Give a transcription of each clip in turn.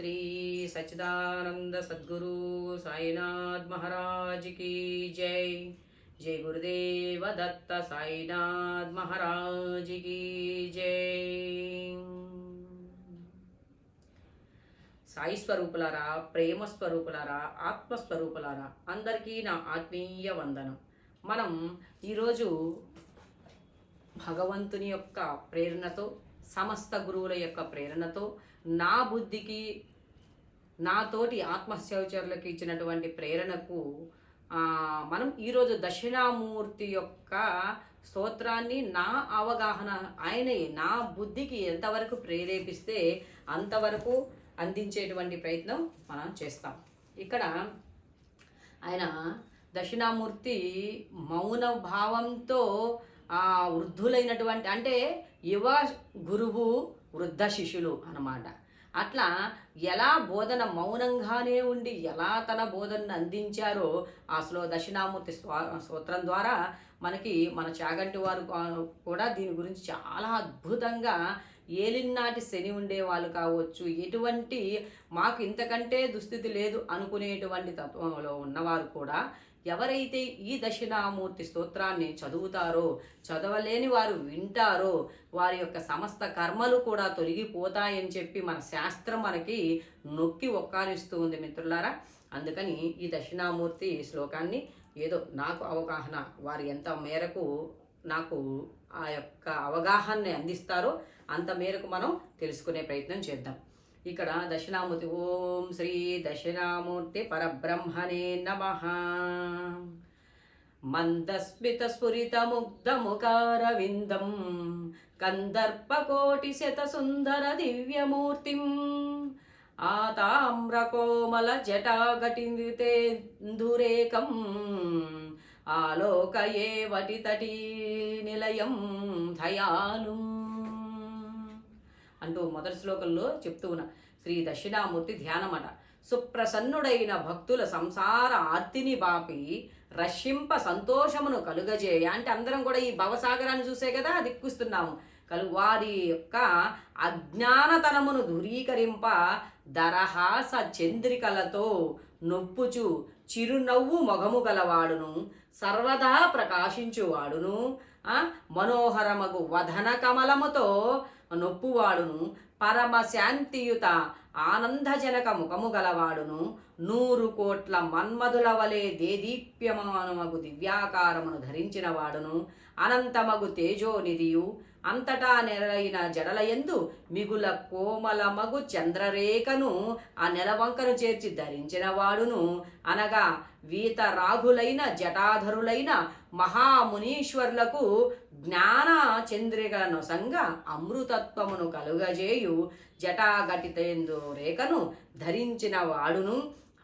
శ్రీ సచ్చిదానంద సద్గురు సాయినాథ్ మహారాజ్కి జై. జై గురుదేవ దత్త సాయినాథ్ మహారాజ్కి జై. సాయి స్వరూపులారా ప్రేమ స్వరూపులారా ఆత్మస్వరూపులారా అందరికీ నా ఆత్మీయ వందనం. మనం ఈరోజు భగవంతుని యొక్క ప్రేరణతో సమస్త గురువుల యొక్క ప్రేరణతో నా బుద్ధికి నాతోటి ఆత్మశౌచర్లకు ఇచ్చినటువంటి ప్రేరణకు మనం ఈరోజు దక్షిణామూర్తి యొక్క స్తోత్రాన్ని నా అవగాహన ఆయన నా బుద్ధికి ఎంతవరకు ప్రేరేపిస్తే అంతవరకు అందించేటువంటి ప్రయత్నం మనం చేస్తాం. ఇక్కడ ఆయన దక్షిణామూర్తి మౌన భావంతో వృద్ధులైనటువంటి అంటే యువ గురువు వృద్ధ శిష్యులు అన్నమాట. అట్లా ఎలా బోధన మౌనంగానే ఉండి ఎలా తన బోధనను అందించారో ఆ శ్లో దక్షిణామూర్తి సూత్రం ద్వారా మనకి మన చాగంటి వారు కూడా దీని గురించి చాలా అద్భుతంగా ఏలినాటి శని ఉండే వాళ్ళు కావచ్చు ఎటువంటి మాకు ఇంతకంటే దుస్థితి లేదు అనుకునేటువంటి తత్వంలో ఉన్నవారు కూడా ఎవరైతే ఈ దక్షిణామూర్తి స్తోత్రాన్ని చదువుతారో చదవలేని వారు వింటారో వారి యొక్క సమస్త కర్మలు కూడా తొలగిపోతాయని చెప్పి మన శాస్త్రం మనకి నొక్కి ఒక్కానిస్తూ ఉంది మిత్రులారా. అందుకని ఈ దక్షిణామూర్తి శ్లోకాన్ని ఏదో నాకు అవగాహన వారు ఎంత మేరకు నాకు ఆ యొక్క అవగాహనని అందిస్తారో అంత మేరకు మనం తెలుసుకునే ప్రయత్నం చేద్దాం. ఇక్కడ దక్షిణామూర్తి ఓం శ్రీ దక్షిణామూర్తి పరబ్రహ్మణే నమ. మందస్మిత స్ఫురిత కందర్పకోటి శత సుందర దివ్యమూర్తిం ఆతామ్రకోమల జటాఘటితేందురేకం ఆలోకయే వటి తటీ నిలయం ధయాను. అంటూ మొదటి శ్లోకంలో చెప్తూ ఉన్న శ్రీ దక్షిణామూర్తి ధ్యానమట. సుప్రసన్నుడైన భక్తుల సంసార ఆర్తిని బాపి రక్షింప సంతోషమును కలుగజేయ. అంటే అందరం కూడా ఈ భవసాగరాన్ని చూసే కదా దిక్కుస్తున్నాము. కలు వారి యొక్క అజ్ఞానతనమును దూరీకరింప దరహాస చంద్రికలతో నొప్పుచు చిరునవ్వు మొగము గలవాడును. సర్వదా ప్రకాశించువాడును. మనోహరమగు వదన కమలముతో నొప్పువాడును పరమ శాంతియుత ఆనందజనక ముఖము గలవాడును. నూరు కోట్ల మన్మధుల వలె దేదీప్యమానమగు దివ్యాకారమును ధరించిన వాడును అనంతమగు తేజోనిధియు అంతటా నెరైన జడలయందు మిగుల కోమలమగు చంద్రరేఖను ఆ నెలవంకను చేర్చి ధరించిన వాడును అనగా వీతరాగులైన జటాధరులైన మహామునీశ్వర్లకు జ్ఞాన చంద్రికలను సంగ అమృతత్వమును కలుగజేయు. జటాఘటితేందు రేఖను ధరించిన వాడును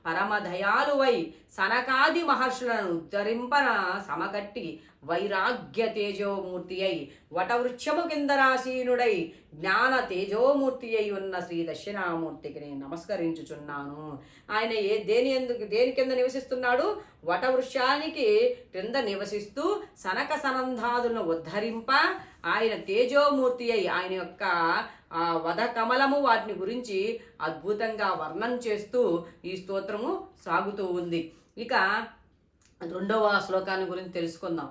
పరమదయాలువై సనకాది మహర్షులను ఉద్ధరింపన సమకట్టి వైరాగ్య తేజోమూర్తి అయి వటవృక్షము కింద రాసీనుడై జ్ఞాన తేజోమూర్తి అయి ఉన్న శ్రీ దక్షిణామూర్తికి నేను నమస్కరించుచున్నాను. ఆయన ఏ దేని ఎందుకు దేని కింద నివసిస్తున్నాడు? వటవృక్షానికి క్రింద నివసిస్తూ సనక సనంధాదులను ఉద్ధరింప ఆయన తేజోమూర్తి అయి ఆయన యొక్క ఆ వధ కమలము వాటిని గురించి అద్భుతంగా వర్ణన చేస్తూ ఈ స్తోత్రము సాగుతూ ఉంది. ఇక రెండవ శ్లోకాన్ని గురించి తెలుసుకుందాం.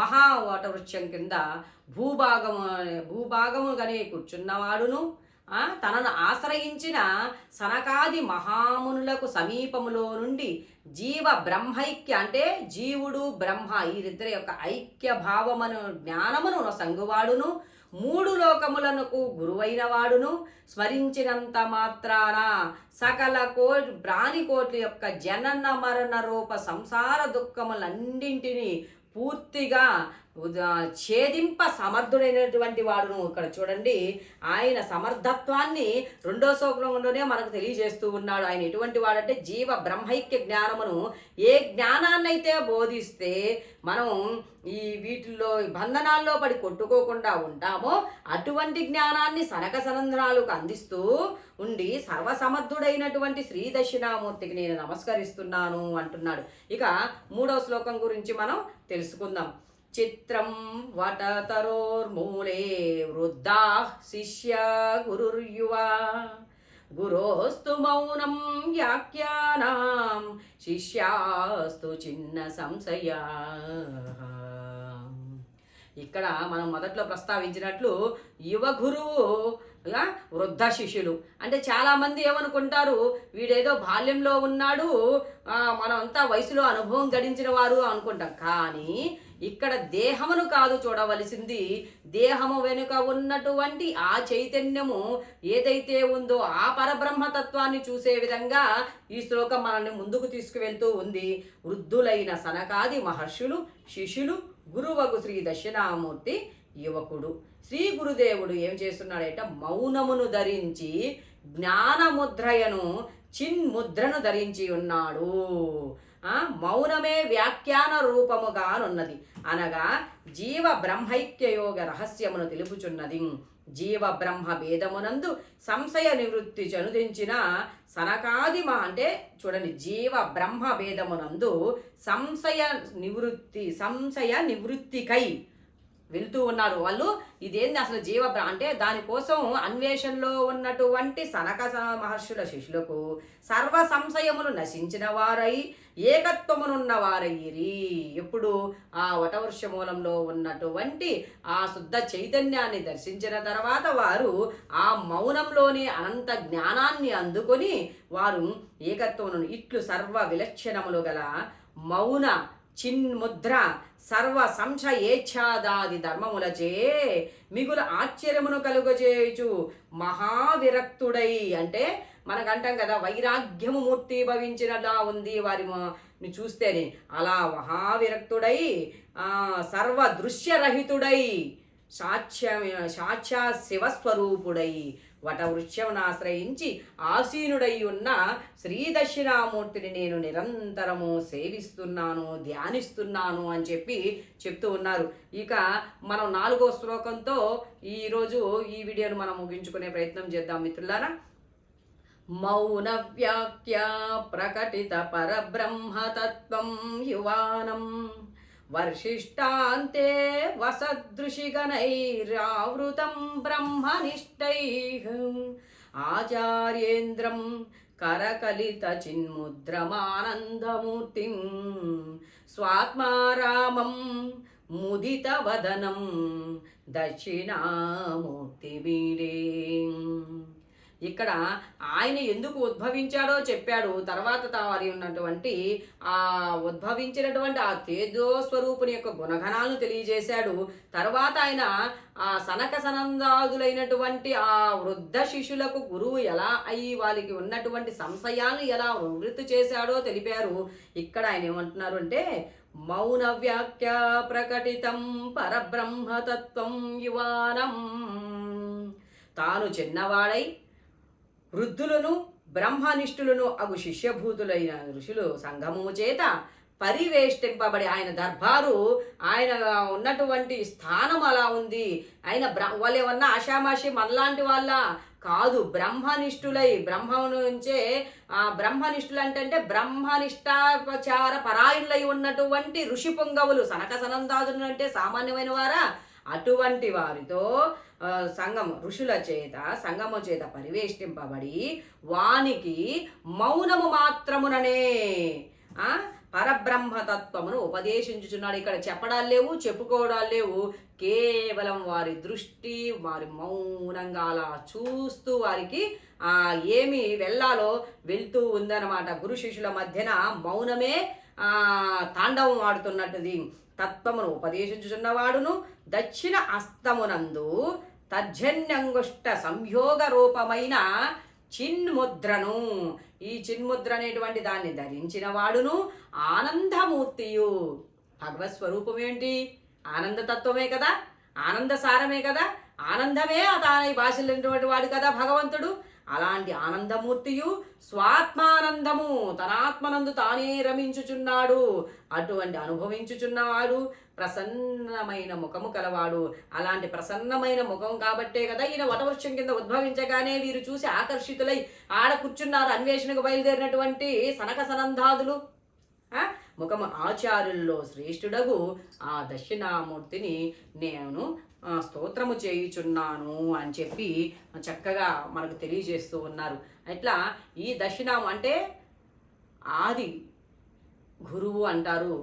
త్రిభువన గురుమీశం మహావటవృక్షం కింద భూభాగము భూభాగముగానే కూర్చున్నవాడును. తనను ఆశ్రయించిన సనకాది మహామునులకు సమీపములో నుండి జీవ బ్రహ్మైక్య అంటే జీవుడు బ్రహ్మ వీరిద్దరి యొక్క ఐక్య భావమును జ్ఞానమును సంగువాడును మూడు లోకములకు గురువైన వాడును స్మరించినంత మాత్రాన సకల కో ప్రాణికోట్ల యొక్క జనన మరణ రూప సంసార దుఃఖములన్నింటినీ పూర్తిగా ఉద- ఛేదింప సమర్థుడైనటువంటి వాడును. ఇక్కడ చూడండి ఆయన సమర్థత్వాన్ని రెండో శ్లోకంలోనే మనకు తెలియజేస్తూ ఉన్నాడు. ఆయన ఎటువంటి వాడంటే జీవ బ్రహ్మైక్య జ్ఞానమును. ఏ జ్ఞానాన్నైతే బోధిస్తే మనం ఈ వీటిల్లో బంధనాల్లో పడి కొట్టుకోకుండా ఉంటామో అటువంటి జ్ఞానాన్ని సనక సనంద్రాలకు అందిస్తూ ఉండి సర్వసమర్థుడైనటువంటి శ్రీ దక్షిణామూర్తికి నేను నమస్కరిస్తున్నాను అంటున్నాడు. ఇక మూడవ శ్లోకం గురించి మనం తెలుసుకుందాం. చిత్రం వటతరోర్మూలే వృద్ధా శిష్య గురుర్యువా. గురోస్తు మౌనం వ్యాఖ్యానాం శిష్యాస్తు చిన్న సంశయా. ఇక్కడ మనం మొదట్లో ప్రస్తావించినట్లు యువ గురువు వృద్ధ శిష్యులు. అంటే చాలామంది ఏమనుకుంటారు వీడేదో బాల్యంలో ఉన్నాడు మనమంతా వయసులో అనుభవం గడించిన వారు అనుకుంటాం. కానీ ఇక్కడ దేహమును కాదు చూడవలసింది దేహము వెనుక ఉన్నటువంటి ఆ చైతన్యము ఏదైతే ఉందో ఆ పరబ్రహ్మతత్వాన్ని చూసే విధంగా ఈ శ్లోకం మనల్ని ముందుకు తీసుకువెళ్తూ ఉంది. వృద్ధులైన సనకాది మహర్షులు శిష్యులు గురువగు శ్రీ దక్షిణామూర్తి యువకుడు. శ్రీ గురుదేవుడు ఏం చేస్తున్నాడంటే? మౌనమును ధరించి జ్ఞానముద్రయను చిన్ముద్రను ధరించి ఉన్నాడు. ఆ మౌనమే వ్యాఖ్యాన రూపముగానున్నది. అనగా జీవ బ్రహ్మైక్య యోగ రహస్యమును తెలుపుచున్నది. జీవ బ్రహ్మ భేదమునందు సంశయ నివృత్తి చనుదించిన సనకాది మా అంటే చూడండి జీవ బ్రహ్మ భేదమునందు సంశయ నివృత్తి సంశయ నివృత్తికై వెళ్తూ ఉన్నారు. వాళ్ళు ఇదేంది అసలు జీవబ్రహ అంటే దానికోసం అన్వేషణలో ఉన్నటువంటి సనక మహర్షుల శిష్యులకు సర్వ సంశయములు నశించిన వారై ఏకత్వమునున్న వారయ్యిరి ఎప్పుడు ఆ వటవృక్ష మూలంలో ఉన్నటువంటి ఆ శుద్ధ చైతన్యాన్ని దర్శించిన తర్వాత వారు ఆ మౌనంలోని అనంత జ్ఞానాన్ని అందుకొని వారు ఏకత్వమును ఇట్లు సర్వ విలక్షణములు గల మౌన చిన్ముద్ర సర్వ సంశయేచ్ఛాదాది ధర్మములచే మిగుల ఆశ్చర్యమును కలుగజేయుచు మహావిరక్తుడై అంటే మనకంటాం కదా వైరాగ్యము మూర్తి భవించినలా ఉంది వారి చూస్తేనే. అలా మహావిరక్తుడై ఆ సర్వ దృశ్యరహితుడై సాక్ష్య సాక్షా శివస్వరూపుడై వటవృక్షమును ఆశ్రయించి ఆసీనుడై ఉన్న శ్రీ దక్షిణామూర్తిని నేను నిరంతరము సేవిస్తున్నాను ధ్యానిస్తున్నాను అని చెప్పి చెప్తూ ఉన్నారు. ఇక మనం నాలుగో శ్లోకంతో ఈరోజు ఈ వీడియోను మనం ముగించుకునే ప్రయత్నం చేద్దాం మిత్రులారా. మౌన వ్యాఖ్య ప్రకటిత పరబ్రహ్మతత్వం యువానం. వర్షిష్టాంతే వసదృశిగణైరావృతం బ్రహ్మనిష్టైః ఆచార్యేంద్రం కరకలిత చిన్ముద్రమానందమూర్తిం స్వాత్మారామం ముదిత వదనం దక్షిణామూర్తి ఇక్కడ ఆయన ఎందుకు ఉద్భవించాడో చెప్పాడు. తర్వాత వారి ఉన్నటువంటి ఆ ఉద్భవించినటువంటి ఆ తేజో స్వరూపుని యొక్క గుణగణాలను తెలియజేశాడు. తర్వాత ఆయన ఆ సనక సనందాదులైనటువంటి ఆ వృద్ధ శిష్యులకు గురువు ఎలా అయి వాళ్ళకి ఉన్నటువంటి సంశయాలను ఎలా నివృత్తి చేశాడో తెలిపారు. ఇక్కడ ఆయన ఏమంటున్నారు అంటే మౌన వ్యాఖ్య ప్రకటితం పరబ్రహ్మతత్వం యువానం. తాను చిన్నవాడై వృద్ధులను బ్రహ్మనిష్ఠులను అగు శిష్యభూతులైన ఋషులు సంగమము చేత పరివేష్టింపబడి ఆయన దర్బారు ఆయన ఉన్నటువంటి స్థానం అలా ఉంది. ఆయన బ్ర వాళ్ళు ఏమన్నా ఆషామాషి మనలాంటి వాళ్ళ? కాదు బ్రహ్మనిష్ఠులై బ్రహ్మ నుంచే ఆ బ్రహ్మనిష్ఠులు అంటే బ్రహ్మనిష్టాపచార పరాయులై ఉన్నటువంటి ఋషి పొంగవులు సనక సనందాదులు అంటే సామాన్యమైన వారా? అటువంటి వారితో ఆ, సంగం ఋషుల చేత సంగము చేత పరివేష్టింపబడి వానికి మౌనము మాత్రముననే పరబ్రహ్మతత్వమును ఉపదేశించుచున్నాడు. ఇక్కడ చెప్పడాలు లేవు చెప్పుకోవడాలు లేవు. కేవలం వారి దృష్టి వారి మౌనంగా అలా చూస్తూ వారికి ఆ ఏమి వెళ్ళాలో వెళ్తూ ఉందన్నమాట. గురు శిష్యుల మధ్యన మౌనమే ఆ తాండవం ఆడుతున్నట్టుది. తత్వమును ఉపదేశించుచున్నవాడును. దక్షిణ అస్తమునందు తర్జన్యంగుష్ట సంయోగ రూపమైన చిన్ముద్రను. ఈ చిన్ముద్ర అనేటువంటి దాన్ని ధరించిన వాడును ఆనందమూర్తియు. భగవత్ స్వరూపం ఏంటి ఆనందతత్వమే కదా? ఆనంద సారమే కదా? ఆనందమే తాను భాషలైనటువంటి వాడు కదా భగవంతుడు. అలాంటి ఆనందమూర్తియు స్వాత్మానందము. తనాత్మనందు తానే రమించుచున్నాడు. అటువంటి అనుభవించుచున్నవాడు ప్రసన్నమైన ముఖము కలవాడు. అలాంటి ప్రసన్నమైన ముఖం కాబట్టే కదా ఈయన వటవృక్షం కింద ఉద్భవించగానే వీరు చూసి ఆకర్షితులై ఆడ కూర్చున్నారు. అన్వేషణకు బయలుదేరినటువంటి సనక సనందాదులు. ఆ? ముఖము ఆచార్యుల్లో శ్రేష్ఠుడగు ఆ దక్షిణామూర్తిని నేను ఆ, స్తోత్రము చేయుచున్నాను అని చెప్పి చక్కగా మనకు తెలియజేస్తూ ఉన్నారు. అట్లా ఈ దక్షిణాము అంటే ఆది గురువు అంటారు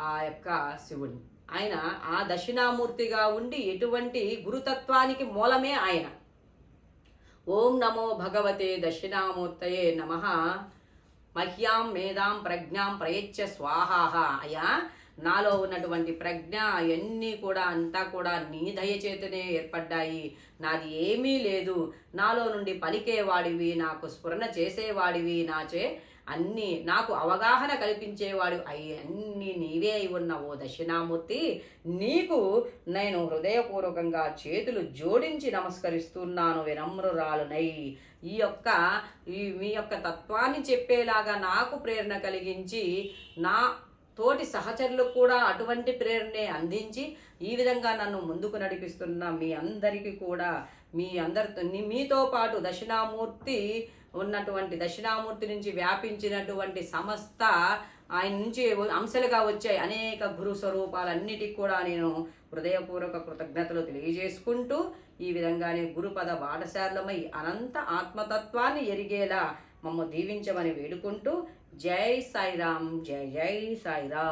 ఆ యొక్క శివుడిని ఆయన ఆ దక్షిణామూర్తిగా ఉండి ఎటువంటి గురుతత్వానికి మూలమే ఆయన. ఓం నమో భగవతే దక్షిణామూర్తయే నమ. మహ్యాం మేధాం ప్రజ్ఞాం ప్రయచ్చ స్వాహాహ. అయ్యా నాలో ఉన్నటువంటి ప్రజ్ఞ అవన్నీ కూడా అంతా కూడా నీ దయచేతనే ఏర్పడ్డాయి. నాది ఏమీ లేదు. నాలో నుండి పలికేవాడివి నాకు స్ఫురణ చేసేవాడివి నాచే అన్ని నాకు అవగాహన కల్పించేవాడు అయి అన్ని నీవే అయి ఉన్న ఓ దక్షిణామూర్తి. నీకు నేను హృదయపూర్వకంగా చేతులు జోడించి నమస్కరిస్తున్నాను వినమ్రురాలునై. ఈ యొక్క ఈ మీ యొక్క తత్వాన్ని చెప్పేలాగా నాకు ప్రేరణ కలిగించి నా తోటి సహచరులకు కూడా అటువంటి ప్రేరణే అందించి ఈ విధంగా నన్ను ముందుకు నడిపిస్తున్న మీ అందరికీ కూడా మీ అందరితో మీతో పాటు దక్షిణామూర్తి ఉన్నటువంటి దక్షిణామూర్తి నుంచి వ్యాపించినటువంటి సమస్త ఆయన నుంచి అంశాలుగా వచ్చాయి అనేక గురు స్వరూపాలన్నిటికి కూడా నేను హృదయపూర్వక కృతజ్ఞతలు తెలియజేసుకుంటూ ఈ విధంగానే గురుపద పాఠశాలమై అనంత ఆత్మతత్వాన్ని ఎరిగేలా మమ్మ దీవించమని వేడుకుంటూ జై సాయిరాం జై జై సాయిరాం